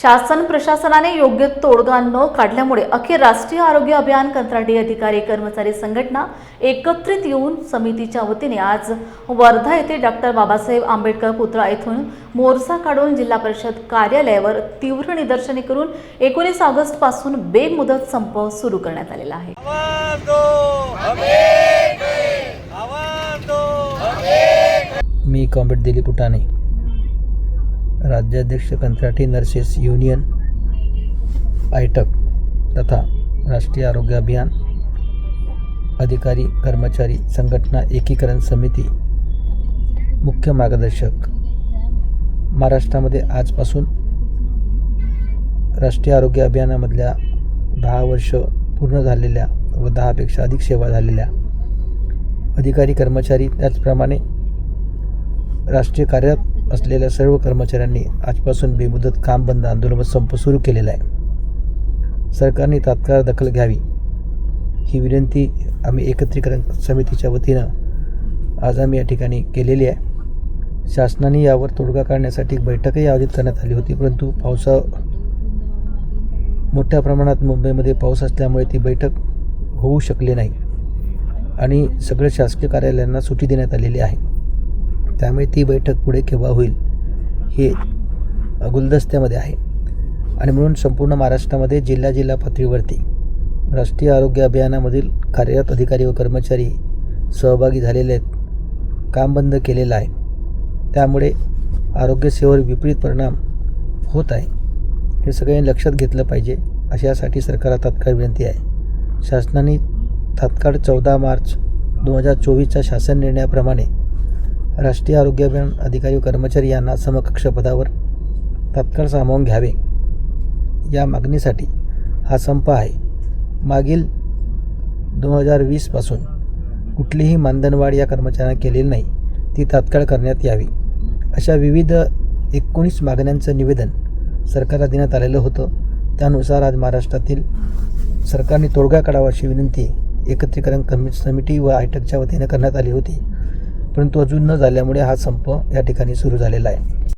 शासन प्रशासनाने योग्य तोडगा न काढल्यामुळे अखेर राष्ट्रीय आरोग्य अभियान कंत्राटी अधिकारी कर्मचारी संघटना एकत्रित येऊन समितीच्या वतीने आज वर्धा येथे डॉक्टर बाबासाहेब आंबेडकर पुतळा येथून मोर्चा काढून जिल्हा परिषद कार्यालयावर तीव्र निदर्शने करून एकोणीस ऑगस्टपासून बेमुदत संप सुरू करण्यात आलेला आहे. आवाज दो हमें आवाज दो। मी कॉम्रेड दिलीप उटाणे. राज्याध्यक्ष कंत्राटी नर्सेस युनियन आयटक तथा राष्ट्रीय आरोग्य अभियान अधिकारी कर्मचारी संघटना एकीकरण समिती मुख्य मार्गदर्शक. महाराष्ट्रामध्ये आजपासून राष्ट्रीय आरोग्य अभियानामधल्या दहा वर्ष पूर्ण झालेल्या व दहापेक्षा अधिक सेवा झालेल्या अधिकारी कर्मचारी त्याचप्रमाणे राष्ट्रीय कार्यात असलेल्या सर्व कर्मचाऱ्यांनी आजपासून बेमुदत काम बंद आंदोलन संप सुरू केलेला आहे. सरकारने तात्काळ दखल घ्यावी. ही विनंती आम्ही एकत्रीकरण समितीच्या वतीनं आज आम्ही या ठिकाणी केलेली आहे. शासनाने यावर तोडगा काढण्यासाठी बैठकही आयोजित करण्यात आली होती परंतु पावसा मोठ्या प्रमाणात मुंबईमध्ये पाऊस असल्यामुळे ती बैठक होऊ शकली नाही आणि सगळ्या शासकीय कार्यालयांना सुट्टी देण्यात आलेली आहे. त्यामुळे ती बैठक पुढे केव्हा होईल हे गुलदस्त्यामध्ये आहे. आणि म्हणून संपूर्ण महाराष्ट्रामध्ये जिल्हा जिल्हा पातळीवरती राष्ट्रीय आरोग्य अभियानामधील कार्यरत अधिकारी व कर्मचारी सहभागी झालेले आहेत. काम बंद केलेलं आहे. त्यामुळे आरोग्यसेवेवर विपरीत परिणाम होत आहे. हे सगळ्यांनी लक्षात घेतलं पाहिजे. अशासाठी सरकारला तात्काळ विनंती आहे. शासनाने तात्काळ चौदा मार्च दोन हजार चोवीसच्या शासन निर्णयाप्रमाणे राष्ट्रीय आरोग्य अभियान अधिकारी व कर्मचारी यांना समकक्ष पदावर तात्काळ सामावून घ्यावे. या मागणीसाठी हा संप आहे. मागील दोन हजार वीसपासून कुठलीही मानधनवाढ या कर्मचाऱ्यांना केलेली नाही. ती तात्काळ करण्यात यावी. अशा विविध एकोणीस मागण्यांचं निवेदन सरकारला देण्यात आलेलं होतं. त्यानुसार आज महाराष्ट्रातील सरकारने तोडगा काढावा अशी विनंती एकत्रीकरण कमी समिती व आयटकच्या वतीनं करण्यात आली होती. परंतु अजून न झाल्यामुळे हा संप या ठिकाणी सुरू झालेला आहे.